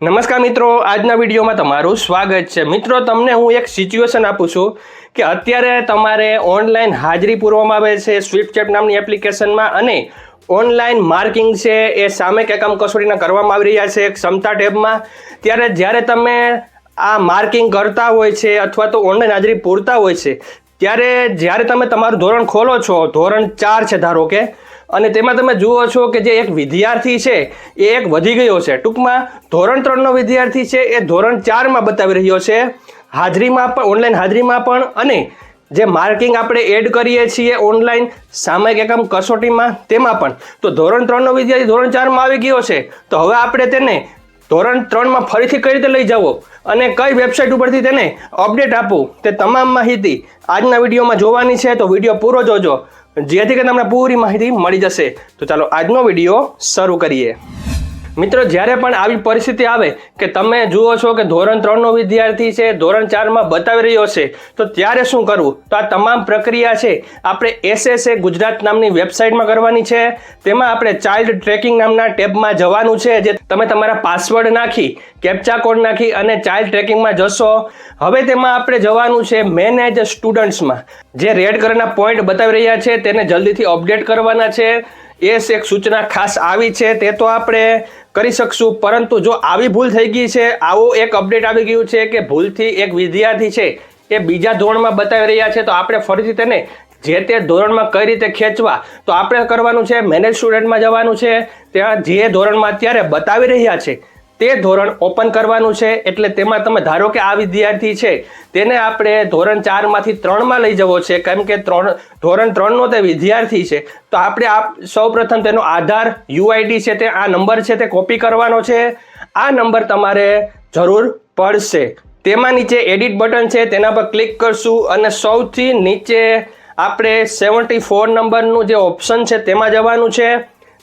નમસ્કાર મિત્રો, આજના વિડીયોમાં તમારું સ્વાગત છે. મિત્રો, તમને હું એક સિચ્યુએશન આપું છું કે અત્યારે તમારે ઓનલાઈન હાજરી પૂરવામાં આવે છે સ્વિફ્ટ ચેપ નામની એપ્લિકેશનમાં અને ઓનલાઈન માર્કિંગ છે એ સામે કે કામ કસોટીના કરવામાં આવી રહ્યા છે, ક્ષમતા ટેબમાં. ત્યારે જ્યારે તમે આ માર્કિંગ કરતા હોય છે અથવા તો ઓનલાઈન હાજરી પૂરતા હોય છે, ત્યારે જ્યારે તમે તમારું ધોરણ ખોલો છો, ધોરણ ચાર છે ધારો કે અને તેમાં તમે જુઓ છો કે જે એક વિદ્યાર્થી છે, એ એક વધી ગયો છે. ટૂંકમાં ધોરણ ત્રણનો વિદ્યાર્થી છે, એ ધોરણ ચારમાં બતાવી રહ્યો છે. હાજરીમાં પણ, ઓનલાઈન હાજરીમાં પણ અને જે માર્કિંગ આપણે એડ કરીએ છીએ ઓનલાઈન, સામાયિક એકમ કસોટીમાં, તેમાં પણ. તો ધોરણ ત્રણનો વિદ્યાર્થી ધોરણ ચારમાં આવી ગયો છે, તો હવે આપણે તેને ધોરણ ત્રણમાં ફરીથી કઈ રીતે લઈ જવો? અને કઈ વેબસાઇટ ઉપરથી તેને અપડેટ આપવું? તે તમામ માહિતી આજના વિડીયોમાં જોવાની છે, તો વીડિયો પૂરો જોજો. જેથી કરીને તમને પૂરી માહિતી મળી જશે. તો ચાલો આજનો વીડિયો શરૂ કરીએ. મિત્રો, જ્યારે પણ આવી પરિસ્થિતિ આવે કે તમે જુઓ છો કે ધોરણ ત્રણનો વિદ્યાર્થી છે, ધોરણ ચારમાં બતાવી રહ્યો છે, તો ત્યારે શું કરવું? તો આ તમામ પ્રક્રિયા છે, આપણે એસએસએ ગુજરાત નામની વેબસાઇટમાં કરવાની છે. તેમાં આપણે ચાઇલ્ડ ટ્રેકિંગ નામના ટેબમાં જવાનું છે, જે તમે તમારા પાસવર્ડ નાખી, કેપ્ચા કોડ નાખી અને ચાઇલ્ડ ટ્રેકિંગમાં જશો. હવે તેમાં આપણે જવાનું છે મેનેજ સ્ટુડન્ટ્સમાં. જે રેડ કલરના પોઈન્ટ બતાવી રહ્યા છે, તેને જલ્દીથી અપડેટ કરવાના છે. એ એક સૂચના ખાસ આવી છે, તે તો આપણે કરી શકશું, પરંતુ જો આવી ભૂલ થઈ ગઈ છે, આવો એક અપડેટ આવી ગયું છે કે ભૂલથી એક વિદ્યાર્થી છે, એ બીજા ધોરણમાં બતાવી રહ્યા છે, તો આપણે ફરીથી તેને જે તે ધોરણમાં કઈ રીતે ખેંચવા, તો આપણે કરવાનું છે મેનેજ સ્ટુડન્ટમાં જવાનું છે, ત્યાં જે ધોરણમાં અત્યારે બતાવી રહ્યા છે તે ધોરણ ઓપન કરવાનું છે, એટલે તેમાં તમે ધારો કે આ વિદ્યાર્થી છે, તેને આપણે ધોરણ ચારમાંથી ત્રણમાં લઈ જવો છે, કેમ કે ત્રણ, ધોરણ ત્રણનો તે વિદ્યાર્થી છે, તો આપણે આ સૌપ્રથમ તેનો આધાર, યુઆઈડી છે તે, આ નંબર છે તે કોપી કરવાનો છે, આ નંબર તમારે જરૂર પડશે. તેમાં નીચે એડિટ બટન છે, તેના પર ક્લિક કરશું, અને સૌથી નીચે આપણે સેવન્ટી ફોર નંબરનું જે ઓપ્શન છે, તેમાં જવાનું છે.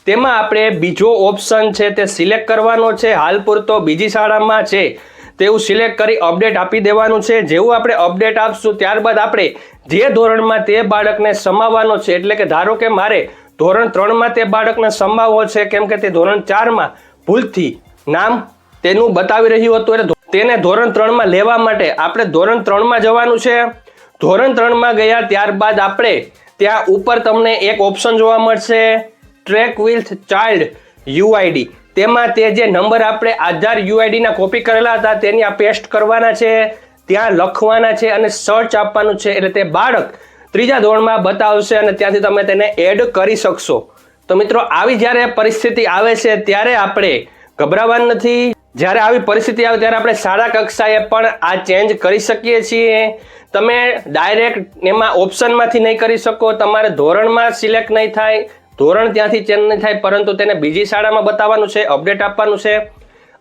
તેમાં આપણે બીજો ઓપ્શન છે તે સિલેક્ટ કરવાનો છે. હાલ પૂરતો બીજી શાળામાં છે. તેવું સિલેક્ટ કરી અપડેટ આપી દેવાનું છે. જેવું આપણે અપડેટ આપશું ત્યારબાદ આપણે જે ધોરણમાં તે બાળકને સમાવવાનો છે, એટલે કે ધારો કે મારે ધોરણ ત્રણમાં તે બાળકને સમાવવો છે, કેમ કે તે ધોરણ ચારમાં ભૂલથી નામ તેનું બતાવી રહ્યું હતું, એટલે તેને ધોરણ ત્રણમાં લેવા માટે આપણે ધોરણ ત્રણમાં જવાનું છે. ધોરણ ત્રણમાં ગયા ત્યારબાદ આપણે ત્યાં ઉપર તમને એક ઓપ્શન જોવા મળશે. ટ્રેક વિથ ચાઇલ્ડ યુઆઈડી તેમાં તે જે નંબર આપણે આધાર યુઆઈડીના કોપી કરેલા હતા, તેની આ પેસ્ટ કરવાના છે, ત્યાં લખવાના છે અને સર્ચ આપવાનું છે. એટલે તે બાળક ત્રીજા ધોરણમાં બતાવશે અને ત્યાંથી તમે તેને એડ કરી શકશો. તો મિત્રો, આવી જ્યારે પરિસ્થિતિ આવે છે, ત્યારે આપણે ગભરાવાનું નથી. જ્યારે આવી પરિસ્થિતિ આવે, ત્યારે આપણે શાળા કક્ષાએ પણ આ ચેન્જ કરી શકીએ છીએ. તમે ડાયરેક્ટ એમાં ઓપ્શનમાંથી નહીં કરી શકો, તમારે ધોરણમાં સિલેક્ટ નહીં થાય. ધોરણ ત્યાંથી ચેન્જ નહીં થાય, પરંતુ તેને બીજી શાળામાં બતાવવાનું છે, અપડેટ આપવાનું છે.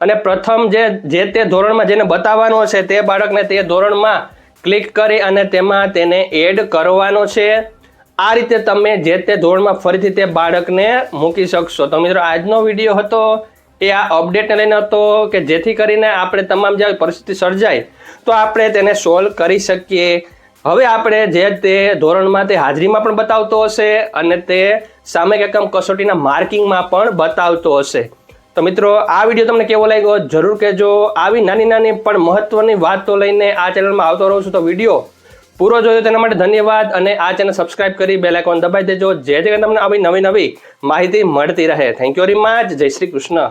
અને પ્રથમ જે જે તે ધોરણમાં જેને બતાવવાનો છે તે બાળકને તે ધોરણમાં ક્લિક કરી અને તેમાં તેને એડ કરવાનો છે. આ રીતે તમે જે તે ધોરણમાં ફરીથી તે બાળકને મૂકી શકશો. તો મિત્રો, આજનો વીડિયો હતો એ આ અપડેટને લઈને હતો કે જેથી કરીને આપણે તમામ જે પરિસ્થિતિ સર્જાય, તો આપણે તેને સોલ્વ કરી શકીએ. હવે આપણે જે તે ધોરણમાં તે હાજરીમાં પણ બતાવતો હશે અને તે સામે એકમ કસોટીના માર્કિંગમાં પણ બતાવતો હશે. તો મિત્રો, આ વીડિયો તમને કેવો લાગ્યો? જરૂર કહેજો. આવી નાની નાની પણ મહત્વની વાતો લઈને આ ચેનલમાં આવતો રહું છું તો વીડિયો પૂરો જોયો તેના માટે ધન્યવાદ અને આ ચેનલ સબસ્ક્રાઇબ કરી બેલ આઇકોન દબાવી દેજો. જે જગ્યાએ તમને આવી નવી નવી માહિતી મળતી રહે. થેન્ક યુ વેરી મચ જય શ્રી કૃષ્ણ.